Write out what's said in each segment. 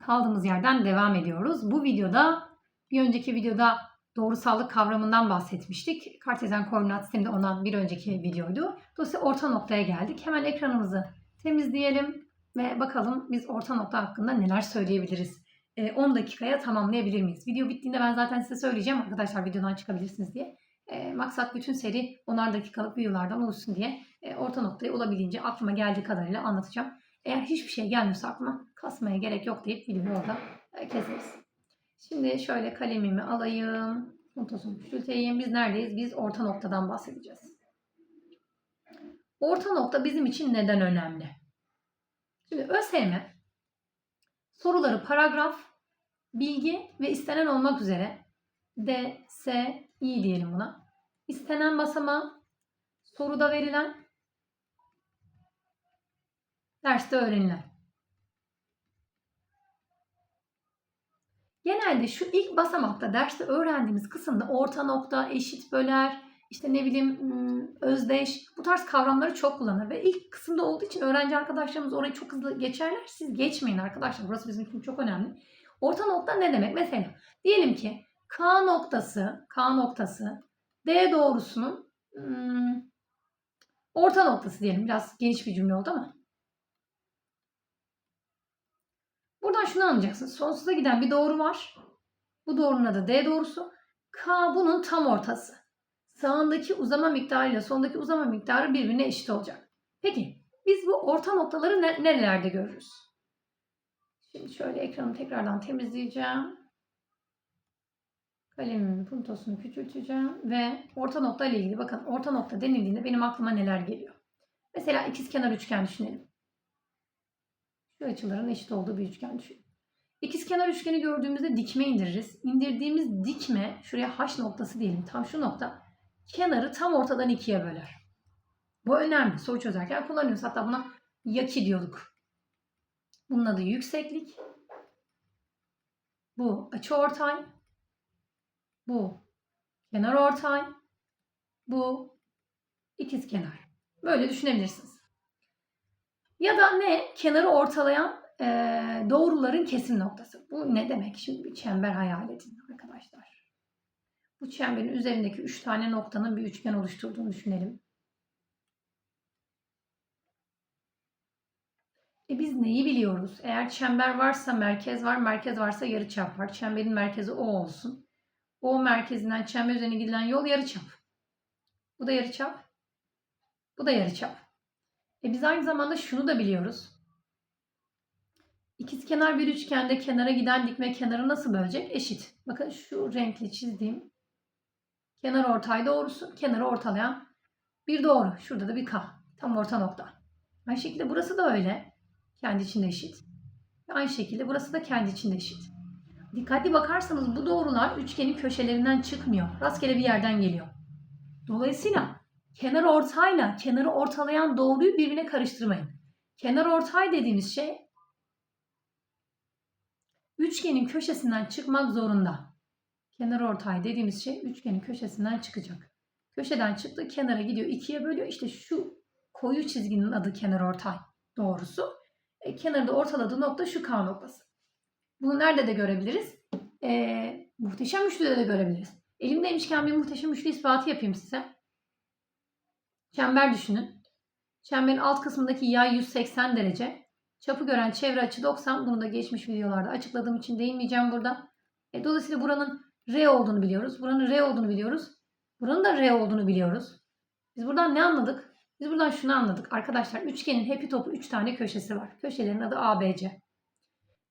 kaldığımız yerden devam ediyoruz. Bu videoda bir önceki videoda doğrusallık kavramından bahsetmiştik. Kartezyen koordinat sisteminde ondan bir önceki videoydu. Dolayısıyla orta noktaya geldik. Hemen ekranımızı temizleyelim ve bakalım biz orta nokta hakkında neler söyleyebiliriz. Ee, 10 dakikaya tamamlayabilir miyiz? Video bittiğinde ben zaten size söyleyeceğim arkadaşlar videodan çıkabilirsiniz diye. Ee, maksat bütün seri 10'ar dakikalık videolardan oluşsun diye e, orta noktayı olabildiğince aklıma geldiği kadarıyla anlatacağım. Eğer hiçbir şey gelmiyorsa aklıma kasmaya gerek yok deyip videoyu orada e, keseriz. Şimdi şöyle kalemimi alayım. Fontosunu küçülteyim. Biz neredeyiz? Biz orta noktadan bahsedeceğiz. Orta nokta bizim için neden önemli? Şimdi ÖSYM soruları paragraf, bilgi ve istenen olmak üzere D, S, İ diyelim buna. İstenen basamağı, soruda verilen, derste öğrenilen. Genelde şu ilk basamakta derste öğrendiğimiz kısımda orta nokta, eşit böler, işte ne bileyim özdeş bu tarz kavramları çok kullanır ve ilk kısımda olduğu için öğrenci arkadaşlarımız orayı çok hızlı geçerler. Siz geçmeyin arkadaşlar. Burası bizim için çok önemli. Orta nokta ne demek? Mesela diyelim ki K noktası, K noktası D doğrusunun ım, orta noktası diyelim. Biraz geniş bir cümle oldu ama. Buradan şunu anlayacaksın. Sonsuza giden bir doğru var. Bu doğrunun adı D doğrusu. K bunun tam ortası. Sağındaki uzama miktarı ile sondaki uzama miktarı birbirine eşit olacak. Peki biz bu orta noktaları ne- nerelerde görürüz? Şimdi şöyle ekranı tekrardan temizleyeceğim. Kalemimin puntosunu küçülteceğim ve orta nokta ile ilgili bakın orta nokta denildiğinde benim aklıma neler geliyor? Mesela ikizkenar üçgen düşünelim. Şu açıların eşit olduğu bir üçgen düşünün. İkizkenar üçgeni gördüğümüzde dikme indiririz. İndirdiğimiz dikme, şuraya H noktası diyelim. Tam şu nokta kenarı tam ortadan ikiye böler. Bu önemli. Soru çözerken kullanıyoruz. Hatta buna yaki diyorduk. Bunun adı yükseklik. Bu açıortay. Bu kenar ortay. Bu ikizkenar. Böyle düşünebilirsiniz. Ya da ne? Kenarı ortalayan eee, doğruların kesim noktası. Bu ne demek? Şimdi bir çember hayal edin arkadaşlar. Bu çemberin üzerindeki 3 tane noktanın bir üçgen oluşturduğunu düşünelim. E biz neyi biliyoruz? Eğer çember varsa merkez var, merkez varsa yarıçap var. Çemberin merkezi O olsun. O merkezinden çember üzerine gidilen yol yarıçap. Bu da yarıçap. Bu da yarıçap. E biz aynı zamanda şunu da biliyoruz. İkizkenar bir üçgende kenara giden dikme kenarı nasıl bölecek? Eşit. Bakın şu renkli çizdiğim kenar ortay doğrusu, kenarı ortalayan bir doğru. Şurada da bir K. Tam orta nokta. Aynı şekilde burası da öyle. Kendi içinde eşit. Aynı şekilde burası da kendi içinde eşit. Dikkatli bakarsanız bu doğrular üçgenin köşelerinden çıkmıyor. Rastgele bir yerden geliyor. Dolayısıyla kenar ortayla kenarı ortalayan doğruyu birbirine karıştırmayın. Kenar ortay dediğimiz şey üçgenin köşesinden çıkmak zorunda. Kenar ortay dediğimiz şey üçgenin köşesinden çıkacak. Köşeden çıktı kenara gidiyor ikiye bölüyor. İşte şu koyu çizginin adı kenar ortay doğrusu. E, kenarı da ortaladığı nokta şu K noktası. Bunu nerede de görebiliriz? E, muhteşem üçlüde de görebiliriz. Elimdeymişken bir muhteşem üçlü ispatı yapayım size. Çember düşünün. Çemberin alt kısmındaki yay 180 derece. Çapı gören çevre açı 90. Bunu da geçmiş videolarda açıkladığım için değinmeyeceğim burada. E, dolayısıyla buranın R olduğunu biliyoruz. Buranın R olduğunu biliyoruz. Buranın da R olduğunu biliyoruz. Biz buradan ne anladık? Biz buradan şunu anladık. Arkadaşlar üçgenin hepi topu 3 tane köşesi var. Köşelerin adı ABC.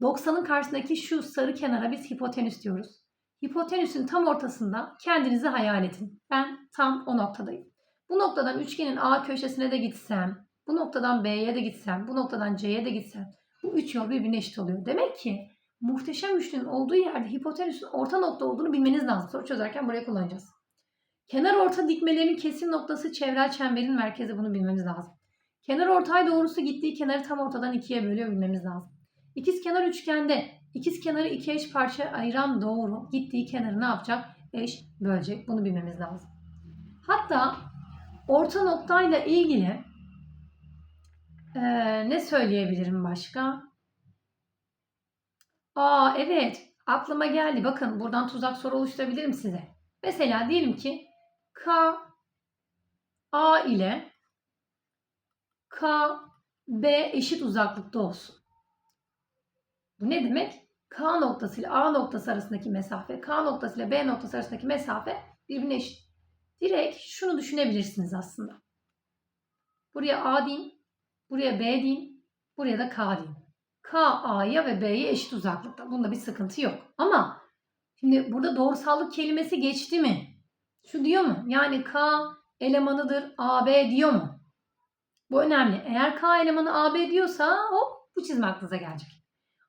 90'ın karşısındaki şu sarı kenara biz hipotenüs diyoruz. Hipotenüsün tam ortasında kendinizi hayal edin. Ben tam o noktadayım. Bu noktadan üçgenin A köşesine de gitsem, bu noktadan B'ye de gitsem, bu noktadan C'ye de gitsem bu üç yol birbirine eşit oluyor. Demek ki muhteşem üçlünün olduğu yerde hipotenüsün orta nokta olduğunu bilmeniz lazım. Soru çözerken buraya kullanacağız. Kenar orta dikmelerin kesim noktası çevrel çemberin merkezi bunu bilmemiz lazım. Kenar ortay doğrusu gittiği kenarı tam ortadan ikiye bölüyor bilmemiz lazım. İkiz kenar üçgende ikiz kenarı iki eş parça ayıran doğru gittiği kenarı ne yapacak? Eş bölecek. Bunu bilmemiz lazım. Hatta orta noktayla ilgili eee, ne söyleyebilirim başka? Aa evet aklıma geldi. Bakın buradan tuzak soru oluşturabilirim size. Mesela diyelim ki K A ile K B eşit uzaklıkta olsun. Bu ne demek? K noktası ile A noktası arasındaki mesafe, K noktası ile B noktası arasındaki mesafe birbirine eşit. Direkt şunu düşünebilirsiniz aslında. Buraya A deyin, buraya B deyin, buraya da K deyin. K A'ya ve B'ye eşit uzaklıkta. Bunda bir sıkıntı yok. Ama şimdi burada doğrusallık kelimesi geçti mi? Şu diyor mu? Yani K elemanıdır AB diyor mu? Bu önemli. Eğer K elemanı AB diyorsa hop bu çizme aklınıza gelecek.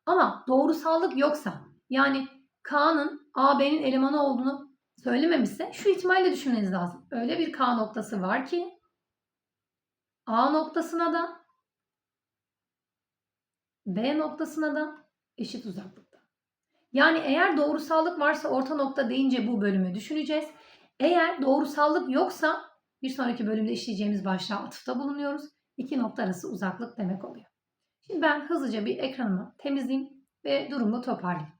Ama doğrusallık yoksa yani K'nın AB'nin elemanı olduğunu söylememişse şu ihtimalle düşünmeniz lazım. Öyle bir K noktası var ki A noktasına da B noktasına da eşit uzaklıkta. Yani eğer doğrusallık varsa orta nokta deyince bu bölümü düşüneceğiz. Eğer doğrusallık yoksa bir sonraki bölümde işleyeceğimiz başlığa atıfta bulunuyoruz. İki nokta arası uzaklık demek oluyor. Şimdi ben hızlıca bir ekranımı temizleyeyim ve durumu toparlayayım.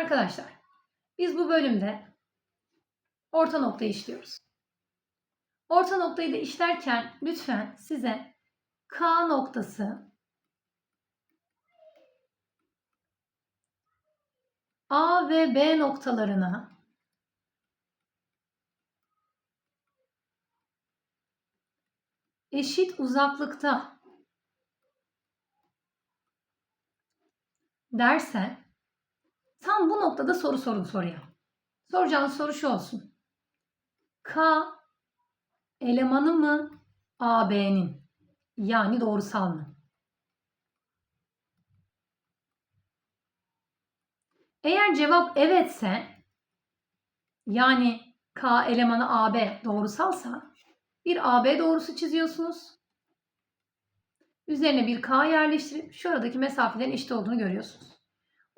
Arkadaşlar, biz bu bölümde orta nokta işliyoruz. Orta noktayı da işlerken lütfen size K noktası A ve B noktalarına eşit uzaklıkta dersen tam bu noktada soru sorun soruya. Soracağınız soru şu olsun. K elemanı mı AB'nin? Yani doğrusal mı? Eğer cevap evetse yani K elemanı AB doğrusalsa bir AB doğrusu çiziyorsunuz. Üzerine bir K yerleştirip şuradaki mesafelerin eşit olduğunu görüyorsunuz.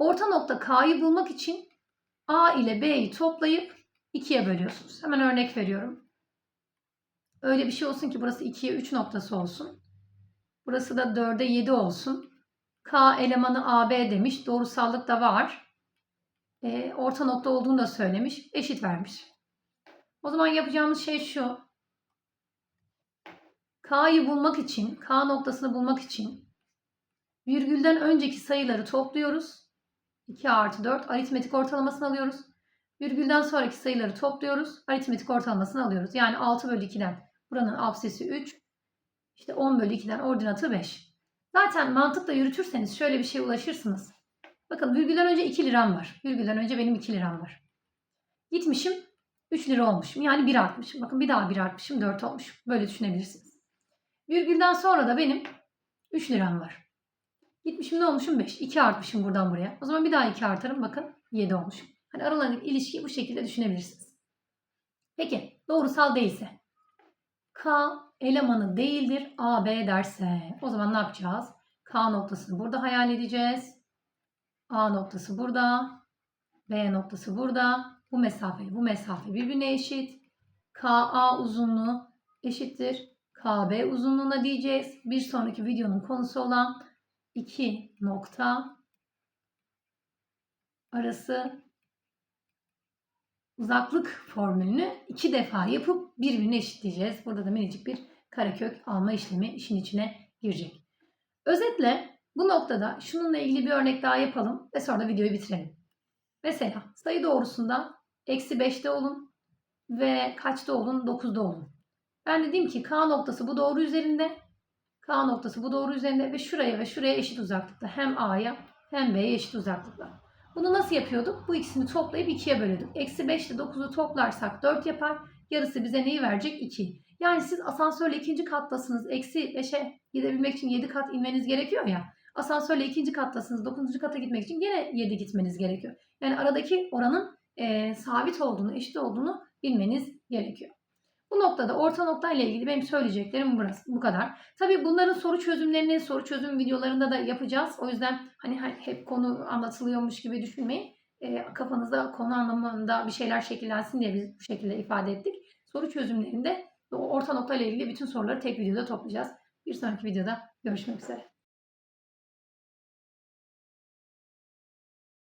Orta nokta K'yı bulmak için A ile B'yi toplayıp 2'ye bölüyorsunuz. Hemen örnek veriyorum. Öyle bir şey olsun ki burası 2'ye 3 noktası olsun. Burası da 4'e 7 olsun. K elemanı AB demiş. Doğrusallık da var. E, orta nokta olduğunu da söylemiş. Eşit vermiş. O zaman yapacağımız şey şu. K'yı bulmak için, K noktasını bulmak için virgülden önceki sayıları topluyoruz. 2 artı 4 aritmetik ortalamasını alıyoruz. Virgülden sonraki sayıları topluyoruz. Aritmetik ortalamasını alıyoruz. Yani 6 bölü 2'den buranın absesi 3. İşte 10 bölü 2'den ordinatı 5. Zaten mantıkla yürütürseniz şöyle bir şeye ulaşırsınız. Bakın virgülden önce 2 liram var. Virgülden önce benim 2 liram var. Gitmişim 3 lira olmuşum. Yani 1 artmışım. Bakın bir daha 1 artmışım 4 olmuş. Böyle düşünebilirsiniz. Virgülden sonra da benim 3 liram var. Gitmişim ne olmuşum 5. 2 artmışım buradan buraya. O zaman bir daha 2 artarım. Bakın 7 olmuşum. Hani aralarındaki ilişkiyi bu şekilde düşünebilirsiniz. Peki doğrusal değilse K elemanı değildir AB derse o zaman ne yapacağız? K noktasını burada hayal edeceğiz. A noktası burada. B noktası burada. Bu mesafe bu mesafe birbirine eşit. KA uzunluğu eşittir. KB uzunluğuna diyeceğiz. Bir sonraki videonun konusu olan iki nokta arası uzaklık formülünü iki defa yapıp birbirine eşitleyeceğiz. Burada da minicik bir karekök alma işlemi işin içine girecek. Özetle bu noktada şununla ilgili bir örnek daha yapalım ve sonra da videoyu bitirelim. Mesela sayı doğrusunda eksi 5'te olun ve kaçta olun? 9'da olun. Ben dedim ki K noktası bu doğru üzerinde, K noktası bu doğru üzerinde ve şuraya ve şuraya eşit uzaklıkta. Hem A'ya hem B'ye eşit uzaklıkta. Bunu nasıl yapıyorduk? Bu ikisini toplayıp 2'ye bölüyorduk. Eksi 5 ile 9'u toplarsak 4 yapar. Yarısı bize neyi verecek? 2. Yani siz asansörle ikinci kattasınız. Eksi 5'e gidebilmek için 7 kat inmeniz gerekiyor ya. Asansörle ikinci kattasınız. 9. kata gitmek için yine 7 gitmeniz gerekiyor. Yani aradaki oranın e, sabit olduğunu, eşit olduğunu bilmeniz gerekiyor. Bu noktada orta nokta ile ilgili benim söyleyeceklerim burası bu kadar. Tabii bunların soru çözümlerini soru çözüm videolarında da yapacağız. O yüzden hani hep konu anlatılıyormuş gibi düşünmeyin. E, kafanızda konu anlamında bir şeyler şekillensin diye biz bu şekilde ifade ettik. Soru çözümlerinde orta nokta ile ilgili bütün soruları tek videoda toplayacağız. Bir sonraki videoda görüşmek üzere.